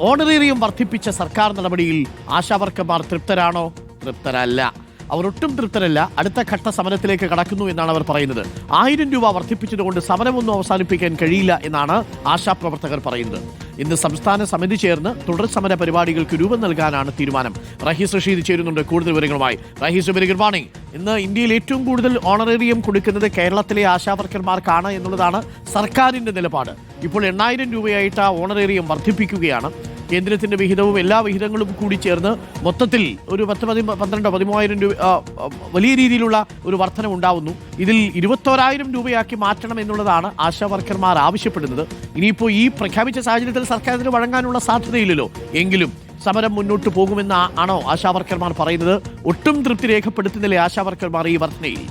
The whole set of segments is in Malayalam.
ഓണറേറിയം വർദ്ധിപ്പിച്ച സർക്കാർ നടപടിയിൽ ആശാവർക്കർമാർ തൃപ്തരാണോ? തൃപ്തരല്ല. അവർ ഒട്ടും തൃപ്തരല്ല. അടുത്ത ഘട്ട സമരത്തിലേക്ക് കടക്കുന്നു എന്നാണ് അവർ പറയുന്നത്. ആയിരം രൂപ വർദ്ധിപ്പിച്ചതുകൊണ്ട് സമരമൊന്നും അവസാനിപ്പിക്കാൻ കഴിയില്ല എന്നാണ് ആശാപ്രവർത്തകർ പറയുന്നത്. ഇന്ന് സംസ്ഥാന സമിതി ചേർന്ന് തുടർ സമര പരിപാടികൾക്ക് രൂപം നൽകാനാണ് തീരുമാനം. റഹീസ് റഷീദ് ചേരുന്നുണ്ട് കൂടുതൽ വിവരങ്ങളുമായി. റഹീസ് ഗുഡ് മോർണിംഗ് ഇന്ന് ഇന്ത്യയിൽ ഏറ്റവും കൂടുതൽ ഓണറേറിയം കൊടുക്കുന്നത് കേരളത്തിലെ ആശാവർക്കർമാർക്കാണ് എന്നുള്ളതാണ് സർക്കാരിന്റെ നിലപാട്. ഇപ്പോൾ എണ്ണായിരം രൂപയായിട്ട് ആ ഓണറേറിയം വർദ്ധിപ്പിക്കുകയാണ്. കേന്ദ്രത്തിന്റെ വിഹിതവും എല്ലാ വിഹിതങ്ങളും കൂടി ചേർന്ന് മൊത്തത്തിൽ ഒരു പത്ത് പതി പന്ത്രണ്ടോ പതിമൂവായിരം രൂപ വലിയ രീതിയിലുള്ള ഒരു വർധനം ഉണ്ടാവുന്നു. ഇതിൽ ഇരുപത്തോരായിരം രൂപയാക്കി മാറ്റണം എന്നുള്ളതാണ് ആശാ വർക്കർമാർ ആവശ്യപ്പെടുന്നത്. ഇനിയിപ്പോൾ ഈ പ്രഖ്യാപിച്ച സാഹചര്യത്തിൽ സർക്കാരിന് വഴങ്ങാനുള്ള സാധ്യതയില്ലല്ലോ. എങ്കിലും സമരം മുന്നോട്ട് പോകുമെന്ന് ആണോ ആശാ വർക്കർമാർ പറയുന്നത്? ഒട്ടും തൃപ്തി രേഖപ്പെടുത്തുന്നില്ലേ ആശാ വർക്കർമാർ ഈ വർധനയിൽ?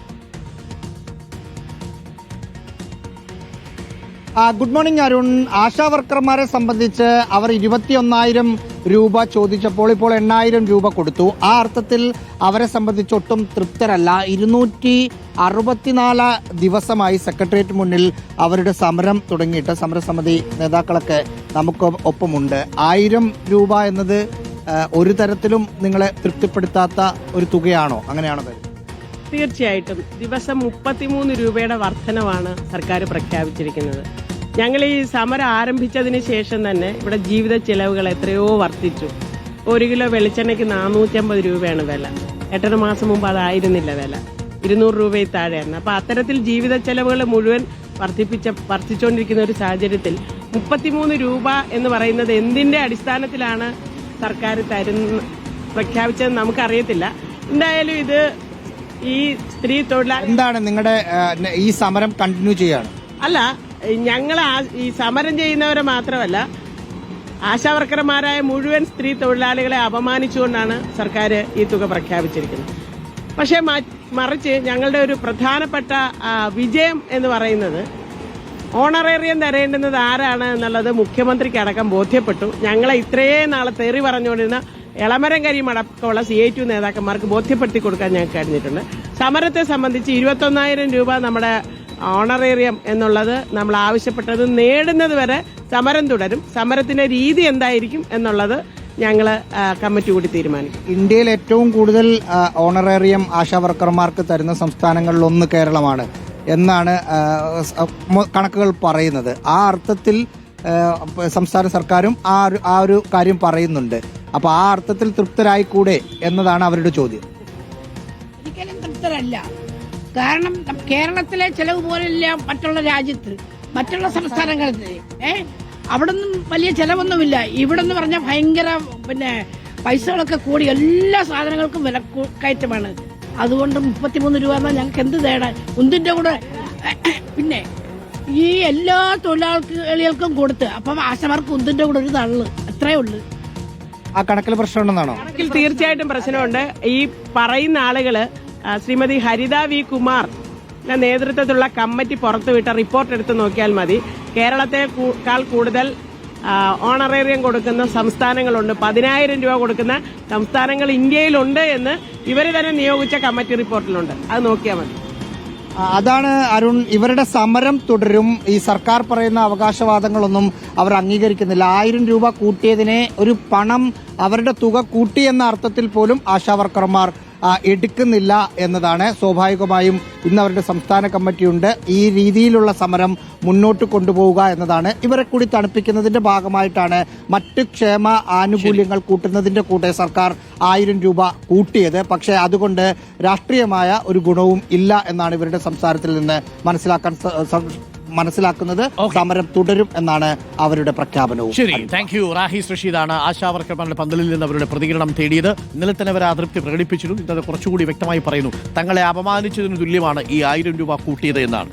Good morning Arun. ആശാ വർക്കർമാരെ സംബന്ധിച്ച് അവർ ഇരുപത്തിയൊന്നായിരം രൂപ ചോദിച്ചപ്പോൾ ഇപ്പോൾ എണ്ണായിരം രൂപ കൊടുത്തു. ആ അർത്ഥത്തിൽ അവരെ സംബന്ധിച്ച് ഒട്ടും തൃപ്തരല്ല. ഇരുന്നൂറ്റി അറുപത്തിനാല് ദിവസമായി സെക്രട്ടേറിയറ്റ് മുന്നിൽ അവരുടെ സമരം തുടങ്ങിയിട്ട് സമരസമിതി നേതാക്കളൊക്കെ നമുക്ക് ഒപ്പമുണ്ട്. ആയിരം രൂപ എന്നത് ഒരു തരത്തിലും നിങ്ങളെ തൃപ്തിപ്പെടുത്താത്ത ഒരു തുകയാണോ? അങ്ങനെയാണോ തീർച്ചയായിട്ടും. ദിവസം മുപ്പത്തിമൂന്ന് രൂപയുടെ വർധനവാണ് സർക്കാർ പ്രഖ്യാപിച്ചിരിക്കുന്നത്. ഞങ്ങൾ ഈ സമരം ആരംഭിച്ചതിന് ശേഷം തന്നെ ഇവിടെ ജീവിത ചെലവുകൾ എത്രയോ വർദ്ധിച്ചു. ഒരു കിലോ വെളിച്ചെണ്ണയ്ക്ക് നാനൂറ്റമ്പത് രൂപയാണ് വില. എട്ടര മാസം മുമ്പ് അതായിരുന്നില്ല വില. ഇരുന്നൂറ് രൂപയിൽ താഴെയായിരുന്നു. അപ്പോൾ അത്തരത്തിൽ ജീവിത ചെലവുകൾ മുഴുവൻ വർദ്ധിപ്പിച്ച വർദ്ധിച്ചുകൊണ്ടിരിക്കുന്ന ഒരു സാഹചര്യത്തിൽ മുപ്പത്തിമൂന്ന് രൂപ എന്ന് പറയുന്നത് എന്തിന്റെ അടിസ്ഥാനത്തിലാണ് സർക്കാർ തരുന്ന പ്രഖ്യാപിച്ചത് നമുക്കറിയത്തില്ല. എന്തായാലും ഇത് ഈ സ്ത്രീ തൊഴിലാളി എന്താണ് നിങ്ങളുടെ ഈ സമരം കണ്ടിന്യൂ ചെയ്യാണ് അല്ല ഞങ്ങൾ ഈ സമരം ചെയ്യുന്നവരെ മാത്രമല്ല ആശാവർക്കർമാരായ മുഴുവൻ സ്ത്രീ തൊഴിലാളികളെ അപമാനിച്ചുകൊണ്ടാണ് സർക്കാർ ഈ തുക പ്രഖ്യാപിച്ചിരിക്കുന്നത്. പക്ഷേ മറിച്ച് ഞങ്ങളുടെ ഒരു പ്രധാനപ്പെട്ട വിജയം എന്ന് പറയുന്നത് ഓണറേറിയം തരേണ്ടുന്നത് ആരാണ് എന്നുള്ളത് മുഖ്യമന്ത്രിക്ക് അടക്കം ബോധ്യപ്പെട്ടു. ഞങ്ങളെ ഇത്രയും നാളെ തെറി പറഞ്ഞുകൊണ്ടിരുന്ന എളമരം കരിയും അടക്കമുള്ള സി ഐ ടു നേതാക്കന്മാർക്ക് ബോധ്യപ്പെടുത്തി കൊടുക്കാൻ ഞങ്ങൾക്ക് കഴിഞ്ഞിട്ടുണ്ട്. സമരത്തെ സംബന്ധിച്ച് ഇരുപത്തൊന്നായിരം രൂപ നമ്മുടെ ഓണറേറിയം എന്നുള്ളത് നമ്മൾ ആവശ്യപ്പെട്ടത് നേടുന്നത് വരെ സമരം തുടരും. സമരത്തിന്റെ രീതി എന്തായിരിക്കും എന്നുള്ളത് ഞങ്ങൾ കമ്മിറ്റി കൂടി തീരുമാനിക്കും. ഇന്ത്യയിൽ ഏറ്റവും കൂടുതൽ ഓണറേറിയം ആശാ വർക്കർമാർക്ക് തരുന്ന സംസ്ഥാനങ്ങളിൽ ഒന്ന് കേരളമാണ് എന്നാണ് കണക്കുകൾ പറയുന്നത്. ആ അർത്ഥത്തിൽ സംസ്ഥാന സർക്കാരും ആ ഒരു ആ ഒരു കാര്യം പറയുന്നുണ്ട്. അപ്പൊ ആ അർത്ഥത്തിൽ തൃപ്തരായിക്കൂടെ എന്നതാണ് അവരുടെ ചോദ്യം. ഒരിക്കലും തൃപ്തരല്ല. കാരണം കേരളത്തിലെ ചെലവ് പോലെയല്ല മറ്റുള്ള രാജ്യത്ത് മറ്റുള്ള സംസ്ഥാനങ്ങളിൽ ഏ? അവിടെ നിന്നും വലിയ ചെലവൊന്നുമില്ല. ഇവിടെ എന്ന് പറഞ്ഞാൽ ഭയങ്കര പിന്നെ പൈസകളൊക്കെ കൂടി എല്ലാ സാധനങ്ങൾക്കും വില കയറ്റമാണ്. അതുകൊണ്ട് മുപ്പത്തിമൂന്ന് രൂപ എന്നാൽ ഞങ്ങൾക്ക് എന്ത് തേടാൻ ഉന്തിന്റെ കൂടെ പിന്നെ ഈ എല്ലാ തൊഴിലാളികൾക്കും കൊടുത്ത് അപ്പം ആശമാർക്ക് ഉന്തിന്റെ കൂടെ ഒരു തള്ളു അത്രേ ഉള്ളു. ആ കണക്കിൽ പ്രശ്നമുണ്ടെന്നാണോ? കണക്കിൽ തീർച്ചയായിട്ടും പ്രശ്നമുണ്ട്. ഈ പറയുന്ന ആളുകൾ ശ്രീമതി ഹരിത വി കുമാർ നേതൃത്വത്തിലുള്ള കമ്മിറ്റി പുറത്തുവിട്ട റിപ്പോർട്ട് എടുത്തു നോക്കിയാൽ മതി. കേരളത്തെക്കാൾ കൂടുതൽ ഓണറേറിയം കൊടുക്കുന്ന സംസ്ഥാനങ്ങളുണ്ട്. പതിനായിരം രൂപ കൊടുക്കുന്ന സംസ്ഥാനങ്ങൾ ഇന്ത്യയിലുണ്ട് എന്ന് ഇവർ തന്നെ നിയോഗിച്ച കമ്മിറ്റി റിപ്പോർട്ടിലുണ്ട് അത് നോക്കിയാൽ മതി. അതാണ് അരുൺ ഇവരുടെ സമരം തുടരും. ഈ സർക്കാർ പറയുന്ന അവകാശവാദങ്ങളൊന്നും അവർ അംഗീകരിക്കുന്നില്ല. ആയിരം രൂപ കൂട്ടിയതിനെ ഒരു പണം അവരുടെ തുക കൂട്ടി എന്ന അർത്ഥത്തിൽ പോലും ആശാവർക്കർമാർ വർക്കർമാർ എടുക്കുന്നില്ല എന്നതാണ്. സ്വാഭാവികമായും ഇന്ന് അവരുടെ സംസ്ഥാന കമ്മിറ്റിയുണ്ട്. ഈ രീതിയിലുള്ള സമരം മുന്നോട്ട് കൊണ്ടുപോവുക എന്നതാണ്. ഇവരെ കൂടി തണുപ്പിക്കുന്നതിന്റെ ഭാഗമായിട്ടാണ് മറ്റ് ക്ഷേമ ആനുകൂല്യങ്ങൾ കൂട്ടുന്നതിന്റെ കൂടെ സർക്കാർ ആയിരം രൂപ കൂട്ടിയത്. പക്ഷേ അതുകൊണ്ട് രാഷ്ട്രീയമായ ഒരു ഗുണവും ഇല്ല എന്നാണ് ഇവരുടെ സംസാരത്തിൽ നിന്ന് മനസ്സിലാക്കാൻ മനസ്സിലാക്കുന്നത് സമരം തുടരും എന്നാണ് അവരുടെ പ്രഖ്യാപനവും. ശരി താങ്ക് യു റാഹിസ് റഷീദാണ് ആശാ വർക്കർമാരുടെ പന്തലിൽ നിന്ന് അവരുടെ പ്രതികരണം തേടിയത്. ഇന്നലെ തന്നെ അവർ അതൃപ്തി പ്രകടിപ്പിച്ചിരുന്നു. ഇന്നത് കുറച്ചുകൂടി വ്യക്തമായി പറയുന്നു. തങ്ങളെ അപമാനിച്ചതിന് തുല്യമാണ് ഈ ആയിരം രൂപ കൂട്ടിയത് എന്നാണ്.